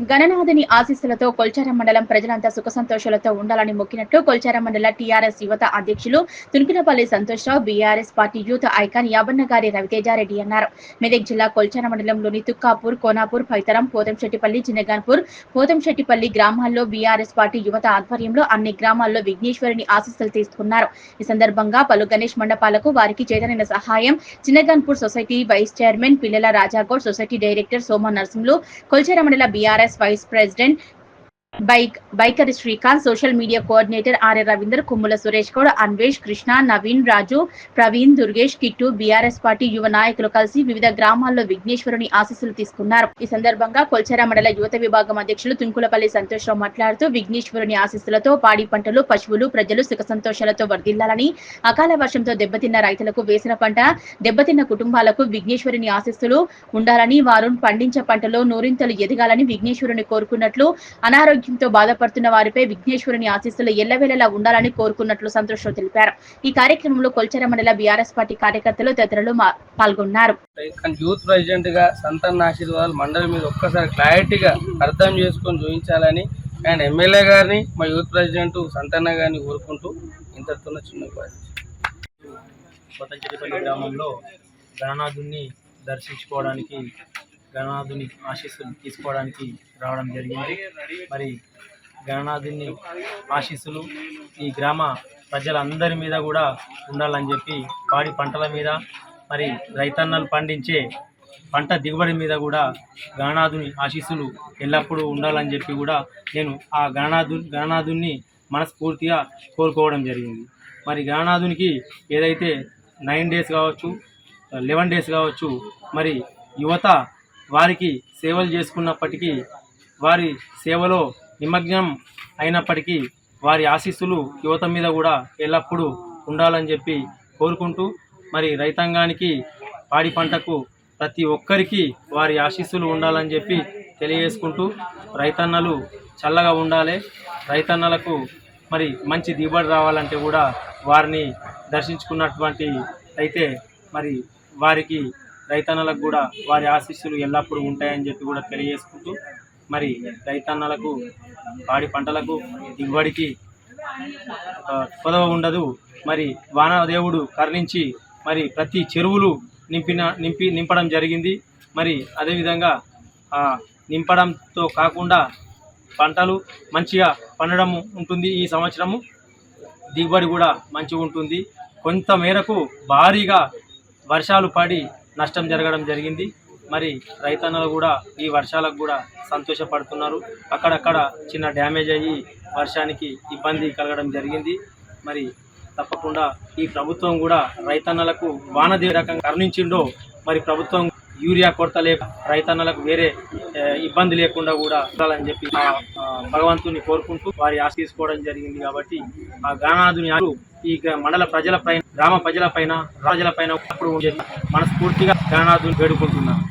గణనాథుని ఆశీస్సులతో కొల్చారం మండలం ప్రజలంతా సుఖ సంతోషాలతో ఉండాలని మొక్కినట్లు కొల్చారం మండల టీఆర్ఎస్ యువత అధ్యక్షులు Tunikinapalli Santosh Rao BRS party youth icon Yabannagari Ravi Teja Reddy అన్నారు. మెదక్ జిల్లా కొల్చారం మండలంలోని తుక్కాపూర్ కోనాపూర్ పైతరం పోతంశెట్టిపల్లి చిన్నగాన్పూర్ పోతంశెట్టిపల్లి గ్రామాల్లో బీఆర్ఎస్ పార్టీ యువత ఆధ్వర్యంలో అన్ని గ్రామాల్లో విఘ్నేశ్వరుని ఆశీస్సులు తీసుకున్నారు. ఈ సందర్భంగా పలు గణేష్ మండపాలకు వారికి చేతనైన సహాయం చిన్నగాన్పూర్ society vice chairman Pillala Raja Goud society director సోమ నరసింహులు కొల్చార మండల BRS vice president bike biker Srikanth social media coordinator Arya Ravinder Kummula Suresh Goud Anvesh Krishna Naveen Raju Praveen Durgesh Kittu BRS party యువ నాయకులు కలిసి వివిధ గ్రామాల్లో విఘ్నేశ్వరుని ఆశీస్సులు తీసుకున్నారు. ఈ సందర్భంగా కొల్చార మండల యువత విభాగం అధ్యక్షులు తుంకులపల్లి సంతోషరావు మాట్లాడుతూ విఘ్నేశ్వరుని ఆశీస్సులతో పాడి పంటలు పశువులు ప్రజలు సుఖ సంతోషాలతో వర్ధిల్లాలని అకాల వర్షంతో దెబ్బతిన్న రైతులకు వేసిన పంట దెబ్బతిన్న కుటుంబాలకు విఘ్నేశ్వరుని ఆశీస్సులు ఉండాలని వారు పండించే పంటలో నూరింతలు ఎదగాలని విఘ్నేశ్వరుని కోరుకున్నట్లు అనారోగ్యంతో బాధపడుతున్న వారిపై విఘ్నేశ్వరుని ఆశీస్సులు ఎల్లవేళలా ఉండాలని కోరుకున్నట్లు సంతోషం తెలిపారు. ఈ కార్యక్రమంలో కొల్చర మండల బీఆర్ఎస్ పార్టీ కార్యకర్తలు తదితరులు పాల్గొన్నారు. యూత్ ప్రెసిడెంట్గా సంతాన ఆశీర్వాదాలు మండలి మీద ఒక్కసారి క్లారిటీగా అర్థం చేసుకొని చూపించాలని అండ్ ఎమ్మెల్యే గారిని మా యూత్ ప్రెసిడెంట్ సంతాన గారిని కోరుకుంటూ ఇంతటితో చిన్న గ్రామంలో గణనాథుని దర్శించుకోవడానికి గణనాథుని ఆశీస్సులు తీసుకోవడానికి రావడం జరిగింది. మరి గణనాథుని ఆశీస్సులు ఈ గ్రామ ప్రజలందరి మీద కూడా ఉండాలని చెప్పి పాడి పంటల మీద మరి రైతన్నలు పండించే పంట దిగుబడి మీద కూడా గణనాథుని ఆశీస్సులు ఎల్లప్పుడూ ఉండాలని చెప్పి కూడా నేను ఆ గణనాథు గణనాథుని మనస్ఫూర్తిగా కోరుకోవడం జరిగింది. మరి గణనాథునికి ఏదైతే నైన్ డేస్ కావచ్చు లెవెన్ డేస్ కావచ్చు మరి యువత వారికి సేవలు చేసుకున్నప్పటికీ వారి సేవలో నిమగ్నం అయినప్పటికీ వారి ఆశీస్సులు యువత మీద కూడా ఎల్లప్పుడూ ఉండాలని చెప్పి కోరుకుంటూ మరి రైతాంగానికి పాడి పంటకు ప్రతి ఒక్కరికి వారి ఆశీస్సులు ఉండాలని చెప్పి తెలియజేసుకుంటూ రైతన్నలు చల్లగా ఉండాలి రైతన్నలకు మరి మంచి దిగుబడి రావాలంటే కూడా వారిని దర్శించుకున్నటువంటి అయితే మరి వారికి రైతన్నలకు కూడా వారి ఆశీస్సులు ఎల్లప్పుడూ ఉంటాయని చెప్పి కూడా తెలియజేసుకుంటూ మరి రైతన్నలకు పాడి పంటలకు దిగుబడికి కొదవ ఉండదు. మరి వానదేవుడు కరుణించి మరి ప్రతి చెరువులు నింపిన నింపి నింపడం జరిగింది. మరి అదేవిధంగా నింపడంతో కాకుండా పంటలు మంచిగా పండడం ఉంటుంది ఈ సంవత్సరము. దిగుబడి కూడా మంచిగా ఉంటుంది. కొంత మేరకు భారీగా వర్షాలు పడి నష్టం జరగడం జరిగింది. మరి రైతన్నలు కూడా ఈ వర్షాలకు కూడా సంతోషపడుతున్నారు. అక్కడక్కడ చిన్న డ్యామేజ్ అయ్యి వర్షానికి ఇబ్బంది కలగడం జరిగింది. మరి తప్పకుండా ఈ ప్రభుత్వం కూడా రైతన్నలకు వానదే రకంగా కరుణించిండో మరి ప్రభుత్వం యూరియా కొరత లేక రైతన్నలకు వేరే ఇబ్బంది లేకుండా కూడా ఉండాలని చెప్పి భగవంతుని కోరుకుంటూ వారి ఆశ తీసుకోవడం జరిగింది కాబట్టి ఆ గానాథుని ఆశలు ఈ మండల ప్రజల పైన గ్రామ ప్రజల పైన రాజుల పైన మనస్ఫూర్తిగా గానాధుని వేడుకుంటున్నాను.